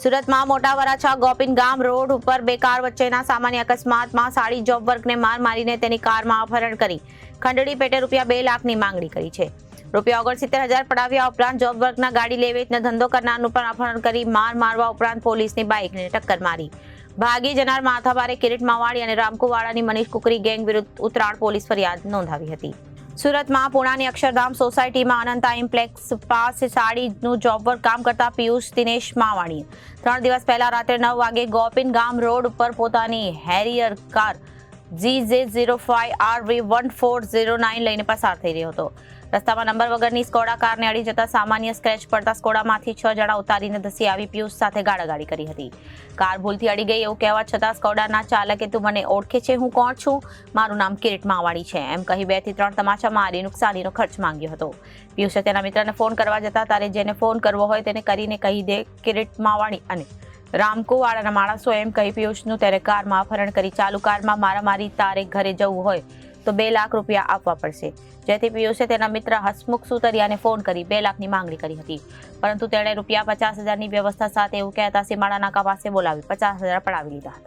સુરતમાં મોટા વરાછા ગોપીન ગામ રોડ ઉપર બે કાર વચ્ચેના સામાન્ય અકસ્માતમાં સાડી જોબ વર્કને માર મારીને તેની કારમાં અપહરણ કરી. ખંડડી પેટે રૂપિયા બે લાખની માંગણી કરી છે. રૂપિયા ઓગણસિત્તેર હજાર પડાવ્યા ઉપરાંત જોબ વર્કના ગાડી લેવેચને ધંધો કરનારનું પણ અપહરણ કરી માર મારવા ઉપરાંત પોલીસની બાઇકને ટક્કર મારી. ભાગી જનાર માથાભારે કિરીટ માવાડી અને રામકુવાડાની મનીષ કુકરી ગેંગ વિરુદ્ધ ઉત્તરાણ પોલીસ ફરિયાદ નોંધાવી હતી. સુરતમાં પુણાની અક્ષરધામ સોસાયટીમાં અનંતા ઇમ્પ્લેક્સ પાસે સાડીનું જોબ વર્ક કામ કરતા પિયુષ દિનેશ માવાણી ત્રણ દિવસ પહેલા રાત્રે નવ વાગે ગોપિન ગામ રોડ ઉપર પોતાની Harrier car G J zero five R V one four zero nine લઈને પસાર થઈ રહ્યો હતો. રસ્તામાં નંબર વગરની સ્કોડા કારને અડી જતા સામાન્ય સ્ક્રેચ પડતા સ્કોડામાંથી છ જણા ઉતારીને ધસી આવી પિયુષ સાથે ગાળાગાળી કરી હતી. કાર ભૂલથી અડી ગઈ એવું કહેવા છતાં સ્કોડાના ચાલકે તું મને ઓળખે છે, હું કોણ છું? મારું નામ કિરીટ માવાણી છે. એમ કહી બેથી ત્રણ તમાચા મારી નુકસાનીનો ખર્ચ માંગ્યો હતો. પિયુષે તેના મિત્રને ફોન કરવા જતા તારે જેને ફોન કરવો હોય તેને કરીને કહી દે કિરીટ માવાણી અને રામકુવાડાના માણસો એમ કહી પિયુષનું તેને કારમાં અપહરણ કરી, ચાલુ કારમાં મારામારી, તારે ઘરે જવું હોય તો બે લાખ રૂપિયા આપવા પડશે. જેથી પિયુષે તેના મિત્ર હસમુખ સુતરિયાને ફોન કરી બે લાખની માંગણી કરી હતી. પરંતુ તેણે રૂપિયા પચાસ હજારની વ્યવસ્થા સાથે એવું કહેતા સીમાડા નાકા પાસે બોલાવી પચાસ હજાર પડાવી લીધા હતા.